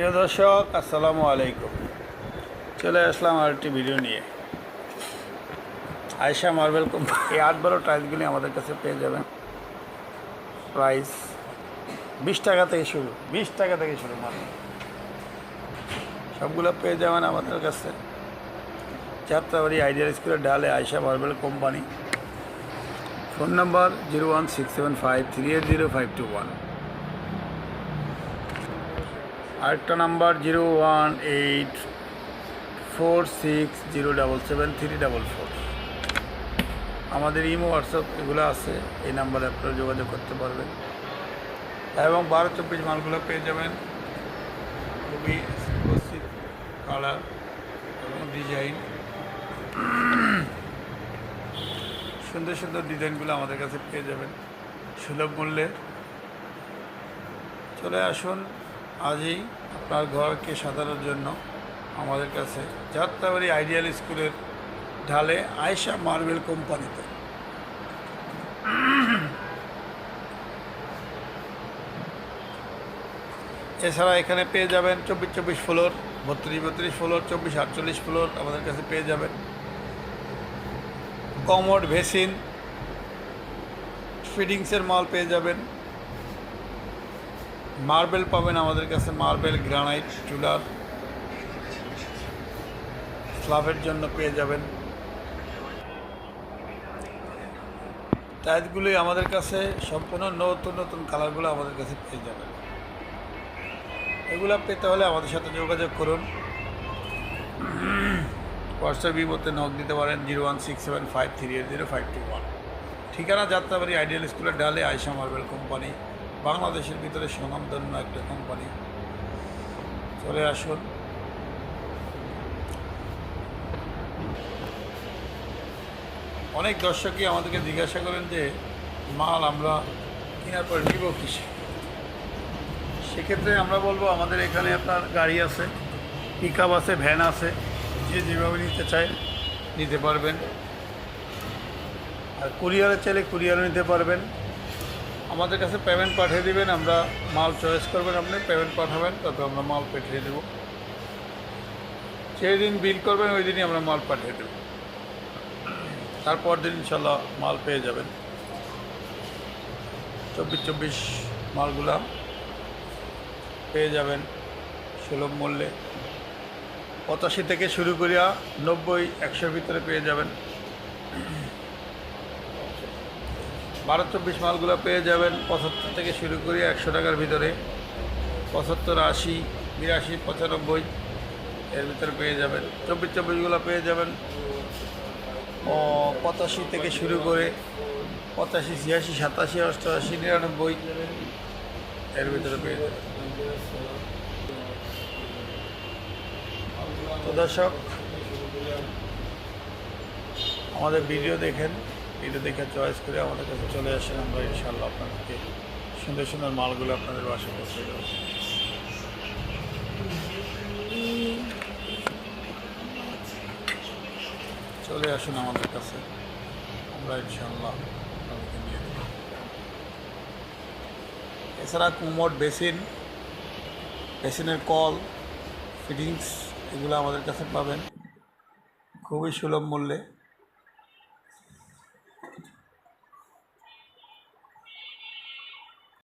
প্রিয় দর্শক, আসসালামু আলাইকুম। চলে আসলাম আর একটি ভিডিও নিয়ে। আয়সা মার্বেল কোম্পানি এই আট বারো টাইলসগুলি আমাদের কাছে পেয়ে যাবেন। প্রাইস বিশ টাকা থেকে শুরু, বিশ টাকা থেকে শুরু মাত্র সবগুলো পেয়ে যাবেন আমাদের কাছে। যাত্রাবাড়ি আইডিয়াল স্কুলের ডালে আয়সা marble company phone number zero one six seven five three eight zero five two one. আরেকটা number zero one eight four six zero double seven three double four. আমাদের ইমো, হোয়াটসঅ্যাপ এগুলো আছে, এই নাম্বারে আপনারা যোগাযোগ করতে পারবেন। এবং বারো চব্বিশ মালগুলো পেয়ে যাবেন। খুবই উপস্থিত কালার এবং ডিজাইন। সুন্দর সুন্দর ডিজাইনগুলো আমাদের কাছে পেয়ে যাবেন। সুলভ মূল্যে। চলে আসুন। আজই আপনার ঘরকে সাজানোর জন্য আমাদের কাছে যাত্রাবাড়ি আইডিয়াল স্কুলের ঢালে আয়সা মার্বেল কোম্পানিতে। এছাড়া এখানে পেয়ে যাবেন চব্বিশ চব্বিশ ফ্লোর, বত্রিশ বত্রিশ ফ্লোর, চব্বিশ আটচল্লিশ ফ্লোর আমাদের কাছে পেয়ে যাবেন। কমোড ভেসিন ফিডিংসের মাল পেয়ে যাবেন। মার্বেল পাবেন আমাদের কাছে, মার্বেল, গ্রানাইট, চুলার। স্লাভের জন্য পেয়ে যাবেন। টাইলসগুলি আমাদের কাছে সম্পূর্ণ নতুন নতুন কালারগুলো আমাদের কাছে পেয়ে যাবেন। এগুলো পেতে হলে আমাদের সাথে যোগাযোগ করুন। হোয়াটসঅ্যাপ ইমোতে নক দিতে পারেন zero one six seven five three eight zero five two one ঠিকানা যাত্রাবাড়ি আইডিয়াল স্কুলের ডালে আয়সা মার্বেল কোম্পানি। বাংলাদেশের ভিতরে সুনামধন্য একটা কোম্পানি চলে আসুন। অনেক দর্শকই আমাদেরকে জিজ্ঞাসা করেন যে, মাল আমরা কেনার পর নিব কিসে? সেক্ষেত্রে আমরা বলব, আমাদের এখানে আপনার গাড়ি আছে পিক আছে ভ্যান আছে, যে যেভাবে নিতে চায় নিতে পারবেন। আর কুরিয়ারে চাইলে কুরিয়ারে নিতে পারবেন। আমাদের কাছে পেমেন্ট পাঠিয়ে দেবেন, আমরা মাল চয়েস করবেন আপনি পেমেন্ট পাঠাবেন তবে আমরা মাল পাঠিয়ে দেবো। যেই দিন বিল করবেন ওই দিনই আমরা মাল পাঠিয়ে দেবো। তারপর দিন ইনশাল্লাহ মাল পেয়ে যাবেন। চব্বিশ চব্বিশ মালগুলা পেয়ে যাবেন সুলভ মূল্যে। পঁচাশি থেকে শুরু করিয়া নব্বই, একশোর ভিতরে পেয়ে যাবেন। বারো চব্বিশ মালগুলো পেয়ে যাবেন পঁচাত্তর থেকে শুরু করি একশো টাকার ভিতরে। পঁচাত্তর, আশি, বিরাশি, পঁচানব্বই এর ভিতরে পেয়ে যাবেন। চব্বিশ চব্বিশগুলো পেয়ে যাবেন। পঁচাশি থেকে শুরু করে পঁচাশি, ছিয়াশি, সাতাশি, অষ্টআশি, নিরানব্বই এর ভিতরে পেয়ে যাবেন। তো দর্শক, আমাদের ভিডিও দেখেন। ভিডিও দেখে চয়েস করে আমাদের কাছে চলে আসেন আমরা ইনশাল্লাহ আপনাদেরকে সুন্দর সুন্দর মালগুলো আপনাদের বাসে পৌঁছে দেবো। চলে আসুন আমাদের কাছে। আমরা ইনশাল্লাহ আপনাদেরকে নিয়ে দেবো এছাড়া কুমোট বেসিন, বেসিনের কল, ফিটিংস এগুলো আমাদের কাছে পাবেন। খুবই সুলভ মূল্যে।